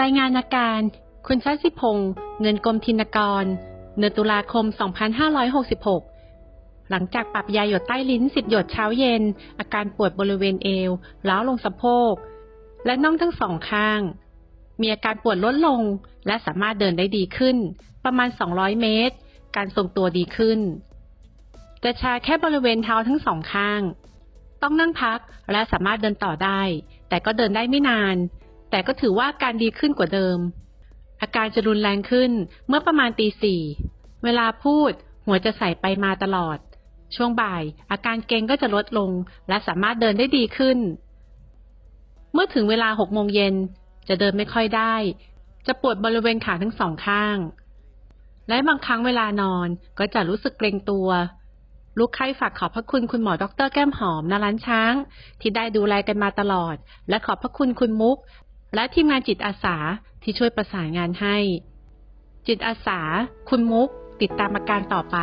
รายงานอาการ คุณชัสิพงษ์เงินกรมธินกรเดือนตุลาคม 2566 หลังจากปรับยาหยดใต้ลิ้น10หยดเช้าเย็น อาการปวดบริเวณเอวล้าวลงสะโพก และน่องทั้งสองข้าง มีอาการปวดลดลง และสามารถเดินได้ดีขึ้น ประมาณ 200 เมตร การทรงตัวดีขึ้นแต่ชาแค่บริเวณเท้าทั้งสองข้าง ต้องนั่งพักและสามารถเดินต่อได้ แต่ก็เดินได้ไม่นาน แต่ก็ถือว่าการดีขึ้นกว่าเดิม อาการจะรุนแรงขึ้นเมื่อประมาณตีสี่เวลาพูดหัวจะใส่ไปมาตลอด ช่วงบ่าย อาการเกร็งก็จะลดลง และสามารถเดินได้ดีขึ้น เมื่อถึงเวลาหกโมงเย็นจะเดินไม่ค่อยได้ จะปวดบริเวณขาทั้งสองข้าง และบางครั้งเวลานอนก็จะรู้สึกเกรงตัวลูกไข้ฝากขอบพระคุณคุณหมอดรแก้มหอมนาร้านช้าง ที่ได้ดูแลกันมาตลอด และขอบพระคุณคุณมุก และทีมงานจิตอาสาที่ช่วยประสานงานให้ จิตอาสา คุณมุก ติดตามอาการต่อไป